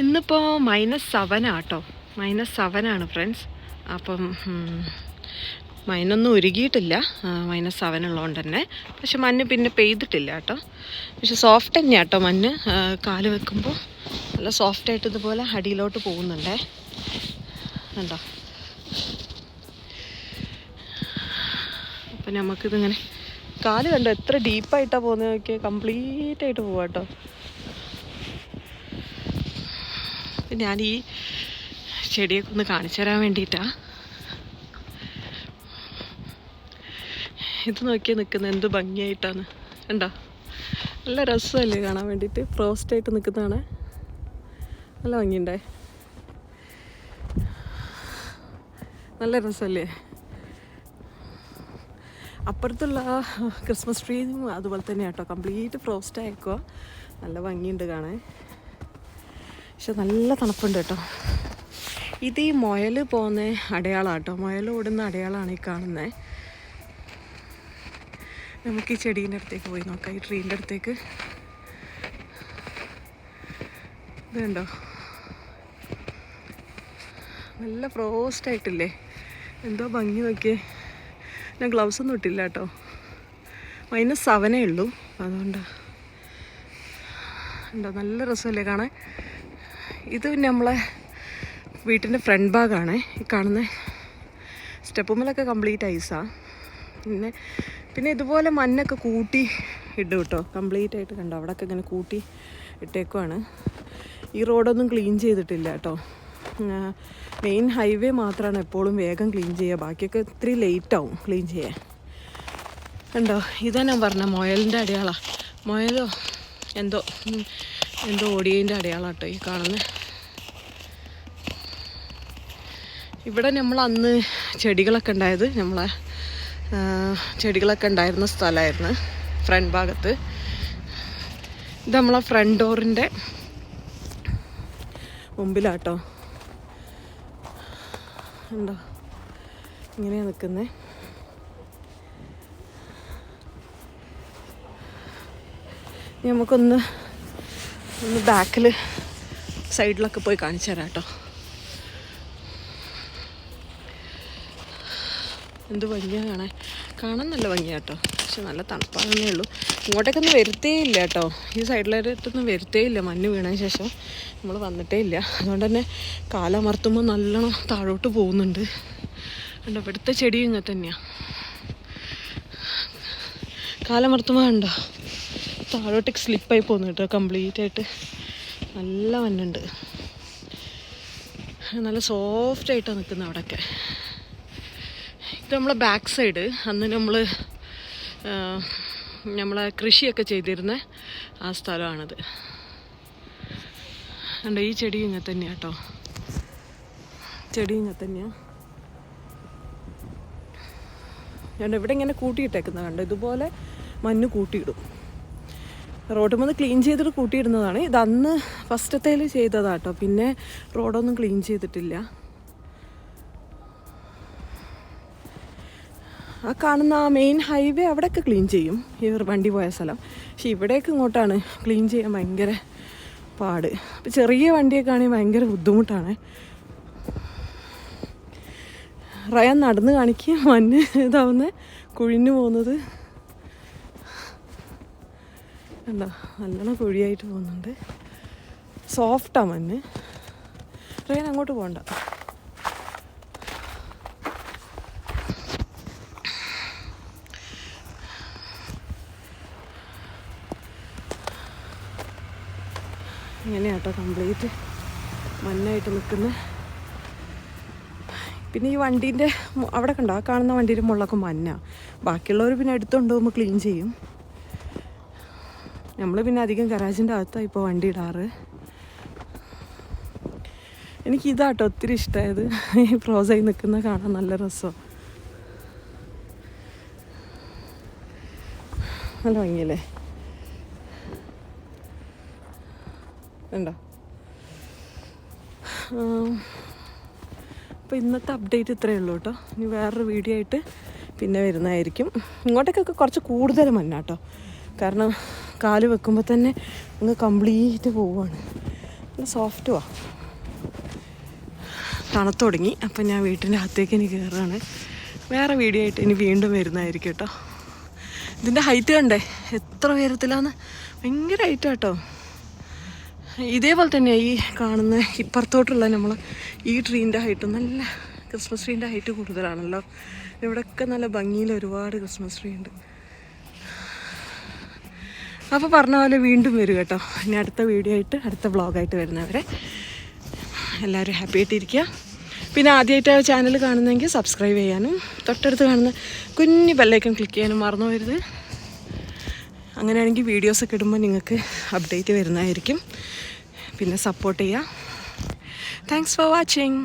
ഇന്നിപ്പോൾ minus seven ആട്ടോ. Minus seven ആണ് ഫ്രണ്ട്സ് അപ്പം മൈനൊന്നും ഒരുകിയിട്ടില്ല മൈനസ് സെവൻ ഉള്ളതുകൊണ്ട് തന്നെ. പക്ഷെ മഞ്ഞ് പിന്നെ പെയ്തിട്ടില്ല കേട്ടോ. പക്ഷെ സോഫ്റ്റ് തന്നെയാണ് കേട്ടോ മഞ്ഞ്. കാൽ വെക്കുമ്പോൾ നല്ല സോഫ്റ്റായിട്ട് ഇതുപോലെ അടിയിലോട്ട് പോകുന്നുണ്ടേ. കണ്ടോ? അപ്പം നമുക്കിതിങ്ങനെ കാൽ കണ്ടോ എത്ര ഡീപ്പായിട്ടാണ് പോകുന്നത്? നോക്കിയാൽ കംപ്ലീറ്റ് ആയിട്ട് പോവാം കേട്ടോ അപ്പം ഞാൻ ഈ ചെടിയൊക്കെ ഒന്ന് കാണിച്ചു തരാൻ വേണ്ടിയിട്ടാണ് ഇത് നോക്കി നിൽക്കുന്നത് എന്ത് ഭംഗിയായിട്ടാണ്. കണ്ടോ? നല്ല രസമല്ലേ കാണാൻ വേണ്ടിയിട്ട്. ഫ്രോസ്റ്റായിട്ട് നിൽക്കുന്നതാണ് നല്ല ഭംഗിയുണ്ടേ നല്ല രസമല്ലേ? അപ്പുറത്തുള്ള ക്രിസ്മസ് ട്രീയും അതുപോലെ തന്നെ കേട്ടോ കംപ്ലീറ്റ് ഫ്രോസ്റ്റ് ആയിക്കോ നല്ല ഭംഗിയുണ്ട് കാണാൻ. പക്ഷെ നല്ല തണുപ്പുണ്ട് കേട്ടോ. ഇത് ഈ മുയൽ പോകുന്ന അടയാളമാണ് കേട്ടോ മുയൽ ഓടുന്ന അടയാളമാണ് ഈ കാണുന്നത് നമുക്ക് ഈ ചെടീന്റെ അടുത്തേക്ക് പോയി നോക്കാം. ഈ ട്രീന്റെ അടുത്തേക്ക്. ഇതുണ്ടോ നല്ല ഫ്രോസ്റ്റ് ആയിട്ടില്ലേ എന്തോ ഭംഗി നോക്കിയേ. ഞാൻ ഗ്ലൗസ് ഒന്നും ഇട്ടില്ല കേട്ടോ. മൈനസ് സെവനേ ഉള്ളൂ. അതുകൊണ്ട്. ഉണ്ടോ നല്ല രസമല്ലേ കാണാൻ? ഇത് പിന്നെ നമ്മളെ വീട്ടിന്റെ ഫ്രണ്ട് ഭാഗമാണ് ഈ കാണുന്ന സ്റ്റെപ്പുമ്മലൊക്കെ കംപ്ലീറ്റ് ഐസാണ് പിന്നെ പിന്നെ ഇതുപോലെ മണ്ണൊക്കെ കൂട്ടി ഇടും കേട്ടോ. കംപ്ലീറ്റ് ആയിട്ട് കണ്ടോ? അവിടെയൊക്കെ ഇങ്ങനെ കൂട്ടി ഇട്ടേക്കുവാണ്. ഈ റോഡൊന്നും ക്ലീൻ ചെയ്തിട്ടില്ല കേട്ടോ. മെയിൻ ഹൈവേ മാത്രമാണ് എപ്പോഴും വേഗം ക്ലീൻ ചെയ്യുക. ബാക്കിയൊക്കെ ഇത്തിരി ലേറ്റ് ആവും ക്ലീൻ ചെയ്യാൻ. കണ്ടോ? ഇതാ ഞാൻ പറഞ്ഞ മുയലിന്റെ അടയാളാണ് മുയലോ? എന്തോ? എന്തോ ഓടിയതിന്റെ അടയാളാട്ടോ ഈ കാണുന്നത് ഇവിടെ നമ്മൾ അന്ന് ചെടികളൊക്കെ ഉണ്ടായത് നമ്മളെ ചെടികളൊക്കെ ഉണ്ടായിരുന്ന സ്ഥലമായിരുന്നു ഫ്രണ്ട് ഭാഗത്ത്. ഇത് നമ്മളെ ഫ്രണ്ട് ഡോറിന്റെ മുമ്പിലാട്ടോ. ഉണ്ടോ ഇങ്ങനെയാണ് നിൽക്കുന്നത് നമുക്കൊന്ന് ഒന്ന് ബാക്കിൽ സൈഡിലൊക്കെ പോയി കാണിച്ചു തരാം കേട്ടോ. എന്ത് ഭംഗിയാണ് കാണാൻ. കാണാൻ നല്ല ഭംഗിയാണ് കേട്ടോ. പക്ഷെ നല്ല തണുപ്പാണെന്നേ ഉള്ളൂ. ഇങ്ങോട്ടേക്കൊന്നും വരുത്തേ ഇല്ല കേട്ടോ. ഈ സൈഡിലായിട്ടൊന്നും വരുത്തേ ഇല്ല. മഞ്ഞ് വീണതിന് ശേഷം നമ്മൾ വന്നിട്ടേ ഇല്ല. അതുകൊണ്ട് തന്നെ കാലമർത്തുമ്പോൾ നല്ലോണം താഴോട്ട് പോകുന്നുണ്ട്. കണ്ടോ ഇവിടുത്തെ ചെടി ഇങ്ങനെ തന്നെയാണ് കാലമർത്തുമ്പോൾ കണ്ടോ? താഴോട്ടേക്ക് സ്ലിപ്പായി പോകുന്നു കേട്ടോ കംപ്ലീറ്റ് ആയിട്ട്. നല്ല മഞ്ഞുണ്ട്. നല്ല സോഫ്റ്റ് ആയിട്ടാണ് നിൽക്കുന്നത് അവിടെയൊക്കെ. ഇത് നമ്മളെ ബാക്ക് സൈഡ് അന്ന് നമ്മൾ നമ്മളെ കൃഷിയൊക്കെ ചെയ്തിരുന്ന ആ സ്ഥലമാണിത്. കണ്ടോ ഈ ചെടി ഇങ്ങനെ തന്നെയാണ് കേട്ടോ. ചെടി ഇങ്ങനെ തന്നെയാണ് കണ്ടോ ഇവിടെ ഇങ്ങനെ കൂട്ടിയിട്ടേക്കുന്നത് കണ്ടോ? ഇതുപോലെ മഞ്ഞ് കൂട്ടിയിടും. റോഡ് വന്ന് ക്ലീൻ ചെയ്തിട്ട് കൂട്ടിയിടുന്നതാണ് ഇത് അന്ന് ഫസ്റ്റത്തേൽ ചെയ്തതാട്ടോ. പിന്നെ റോഡൊന്നും ക്ലീൻ ചെയ്തിട്ടില്ല. ആ കാണുന്ന ആ മെയിൻ ഹൈവേ അവിടെയൊക്കെ ക്ലീൻ ചെയ്യും. ഈ വണ്ടി പോയ സ്ഥലം. പക്ഷെ ഇവിടേക്ക് ഇങ്ങോട്ടാണ് ക്ലീൻ ചെയ്യാൻ ഭയങ്കര പാട്. അപ്പം ചെറിയ വണ്ടിയൊക്കെ ആണെങ്കിൽ ഭയങ്കര ബുദ്ധിമുട്ടാണ്. റയാൻ നടന്ന് കാണിക്കുക. മഞ്ഞ് ഇതാവുന്ന കുഴിഞ്ഞു പോകുന്നത്. കണ്ടോ നല്ലോണം കുഴിയായിട്ട് പോകുന്നുണ്ട്. സോഫ്റ്റാ മഞ്ഞ്. ട്രെയിൻ അങ്ങോട്ട് പോകണ്ട ഇങ്ങനെയാട്ടോ കംപ്ലീറ്റ് മഞ്ഞായിട്ട് നിൽക്കുന്ന. പിന്നെ ഈ വണ്ടീന്റെ അവിടെ കണ്ടോ ആ കാണുന്ന വണ്ടീന്റെ മുകളിലൊക്കെ മഞ്ഞ. ബാക്കിയുള്ളവർ പിന്നെ എടുത്തുകൊണ്ട് പോകുമ്പോൾ ക്ലീൻ ചെയ്യും. നമ്മൾ പിന്നെ അധികം ഗരാജിന്റെ അകത്താണ് ഇപ്പോൾ വണ്ടി ഇടാറ്. എനിക്ക് ഇതാട്ടോ ഒത്തിരി ഇഷ്ടമായത് ഈ പ്രോസായി നിൽക്കുന്ന കാണാൻ നല്ല രസമാണ് നല്ല ഭംഗിയല്ലേ? ഉണ്ടോ അപ്പോൾ ഇന്നത്തെ അപ്ഡേറ്റ് ഇത്രയേ ഉള്ളൂ കേട്ടോ ഇനി വേറൊരു വീഡിയോ ആയിട്ട് പിന്നെ വരുന്നതായിരിക്കും. ഇങ്ങോട്ടേക്കൊക്കെ കുറച്ച് കൂടുതൽ മഞ്ഞാട്ടോ കാരണം കാൽ വെക്കുമ്പോൾ തന്നെ അങ്ങ് കംപ്ലീറ്റ് പോവുകയാണ് നല്ല സോഫ്റ്റുവാ തണുത്ത് തുടങ്ങി. അപ്പം ഞാൻ വീട്ടിന്റെ അകത്തേക്ക് ഇനി കയറുകയാണ് വേറെ വീഡിയോ ആയിട്ട് ഇനി വീണ്ടും വരുന്നതായിരിക്കും കേട്ടോ. ഇതിന്റെ ഹൈറ്റ് കണ്ടേ? എത്ര ഉയരത്തിലാന്ന്? ഭയങ്കര ഹൈറ്റ് കേട്ടോ ഇതേപോലെ തന്നെയാണ് ഈ കാണുന്ന ഇപ്പുറത്തോട്ടുള്ള നമ്മൾ ഈ ട്രീന്റെ ഹൈറ്റ് നല്ല ക്രിസ്മസ് ട്രീന്റെ ഹൈറ്റ് കൂടുതലാണല്ലോ. ഇവിടെയൊക്കെ നല്ല ഭംഗിയിൽ ഒരുപാട് ക്രിസ്മസ് ട്രീ ഉണ്ട്. അപ്പോൾ പറഞ്ഞ പോലെ വീണ്ടും വരും കേട്ടോ. ഇനി അടുത്ത വീഡിയോ ആയിട്ട് അടുത്ത വ്ളോഗായിട്ട് വരുന്നവരെ എല്ലാവരും ഹാപ്പി ആയിട്ടിരിക്കുക. പിന്നെ ആദ്യമായിട്ട് ചാനൽ കാണുന്നെങ്കിൽ സബ്സ്ക്രൈബ് ചെയ്യാനും തൊട്ടടുത്ത് കാണുന്ന കുഞ്ഞു ബെല്ലൈക്കൺ ക്ലിക്ക് ചെയ്യാനും മറന്നു പോരുത്. അങ്ങനെയാണെങ്കിൽ വീഡിയോസൊക്കെ ഇടുമ്പോൾ നിങ്ങൾക്ക് അപ്ഡേറ്റ് വരുന്നതായിരിക്കും. പിന്നെ സപ്പോർട്ട് ചെയ്യുക. Thanks for watching